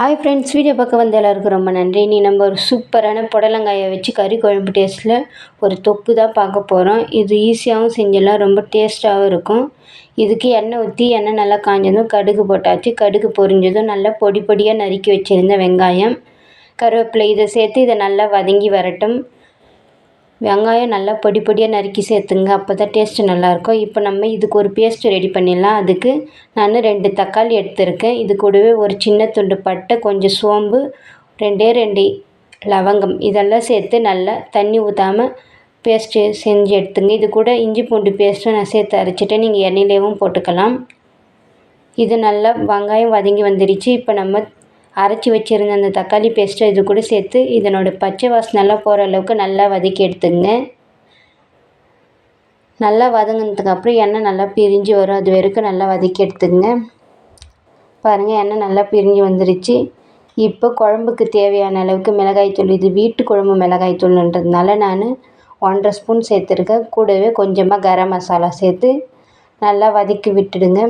Hi friends video பார்க்க வந்த எல்லாருக்கும் ரொம்ப நன்றி. நீ நம்ம ஒரு சூப்பரான புடலங்காயை வச்சு கறி குழம்பு டேஸ்ட்டில் ஒரு தொக்கு தான் பார்க்க போகிறோம் இது ஈஸியாகவும் செஞ்சிடலாம் ரொம்ப டேஸ்ட்டாகவும் இருக்கும். இதுக்கு எண்ணெய் ஊற்றி எண்ணெய் நல்லா காஞ்சதும் கடுகு போட்டாச்சு. கடுகு பொரிஞ்சதும் நல்லா பொடி பொடியாக நறுக்கி வச்சுருந்த வெங்காயம். கருவேப்பிலை இதை சேர்த்து இதை நல்லா வதங்கி வரட்டும். வெங்காயம் நல்லா பொடி பொடியாக நறுக்கி சேர்த்துங்க. அப்போ தான் டேஸ்ட்டு நல்லாயிருக்கும். இப்போ நம்ம இதுக்கு ஒரு பேஸ்ட்டு ரெடி பண்ணிடலாம். அதுக்கு நான் ரெண்டு தக்காளி எடுத்திருக்கேன். இது கூடவே ஒரு சின்ன துண்டு பட்டை கொஞ்சம் சோம்பு ரெண்டே ரெண்டு லவங்கம். இதெல்லாம் சேர்த்து நல்லா தண்ணி ஊற்றாமல் பேஸ்ட்டு செஞ்சு எடுத்துங்க. இது கூட இஞ்சி பூண்டு பேஸ்ட்டும் நான் சேர்த்து அரைச்சிட்டேன். நீங்கள் எண்ணெயிலேயும் போட்டுக்கலாம். இது நல்லா வெங்காயம் வதங்கி வந்துடுச்சு இப்போ நம்ம அரைச்சி வச்சுருந்த அந்த தக்காளி பேஸ்ட்டை இது கூட சேர்த்து இதனோட பச்சை வாசனெல்லாம் போகிற அளவுக்கு நல்லா வதக்கி எடுத்துங்க. நல்லா வதங்கினதுக்கப்புறம் எண்ணெய் நல்லா பிரிஞ்சு வரும். அது வரைக்கும் நல்லா வதக்கி எடுத்துங்க. பாருங்கள் எண்ணெய் நல்லா பிரிஞ்சு வந்துருச்சு. இப்போ குழம்புக்கு தேவையான அளவுக்கு மிளகாய்த்தூள் இது வீட்டு குழம்பு மிளகாய்த்தூள்ன்றதுனால நான் ஒன்றரை ஸ்பூன் சேர்த்துருக்கேன். கூடவே கொஞ்சமாக கரம் மசாலா சேர்த்து நல்லா வதக்கி விட்டுடுங்க.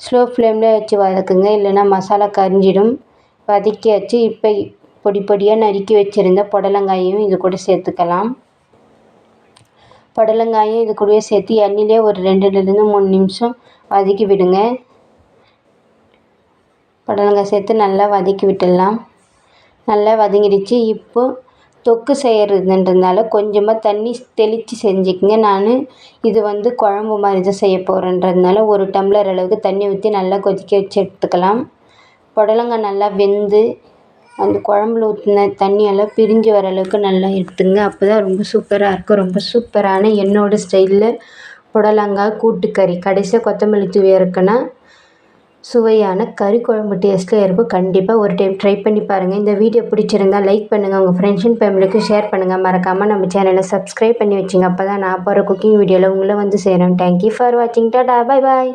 ஸ்லோ ஃப்ளேமில் வச்சு வதக்குங்க. இல்லைன்னா மசாலா கரிஞ்சிடும். வதக்கியாச்சு இப்போ பொடி பொடியாக நறுக்கி வச்சுருந்த புடலங்காயையும் இது கூட சேர்த்துக்கலாம். புடலங்காயும் இது கூடவே சேர்த்து எண்ணெயிலே ஒரு ரெண்டுலேருந்து மூணு நிமிஷம் வதக்கி விடுங்க. புடலங்காய் சேர்த்து நல்லா வதக்கி விட்டுடலாம். நல்லா வதங்கிடுச்சு. இப்போ தொக்கு செய்கிறதுன்றதுனால கொஞ்சமாக தண்ணி தெளித்து செஞ்சுக்கங்க. நான் இது வந்து குழம்பு மாதிரி தான் செய்ய போகிறேன்றதுனால ஒரு டம்ளர் அளவுக்கு தண்ணி ஊற்றி நல்லா கொதிக்க வச்சு எடுத்துக்கலாம். புடலங்காய் நல்லா வெந்து அந்த குழம்புல ஊற்றின தண்ணியெல்லாம் பிரிஞ்சு வர அளவுக்கு நல்லா எடுத்துங்க. அப்போ தான் ரொம்ப சூப்பராக இருக்கும். ரொம்ப சூப்பரான என்னோடய ஸ்டைலில் புடலங்காய் கூட்டுக்கறி கடைசியாக கொத்தமல்லி தூவி இருக்குன்னா சுவையான கறி குழம்பு டேஸ்ட்டில் இருக்கும். கண்டிப்பாக ஒரு டைம் ட்ரை பண்ணி பாருங்கள் இந்த வீடியோ பிடிச்சிருந்தால் லைக் பண்ணுங்கள் உங்கள் ஃப்ரெண்ட்ஸ் அண்ட் ஃபேமிலிக்கும் ஷேர் பண்ணுங்கள் மறக்காமல் நம்ம சேனலை சப்ஸ்கிரைப் பண்ணி வச்சுங்க. அப்போ தான் நான் போகிற குக்கிங் வீடியோவில் உங்களை வந்து சேரும். தேங்க்யூ ஃபார் வாட்சிங் டாடா பாய் பாய்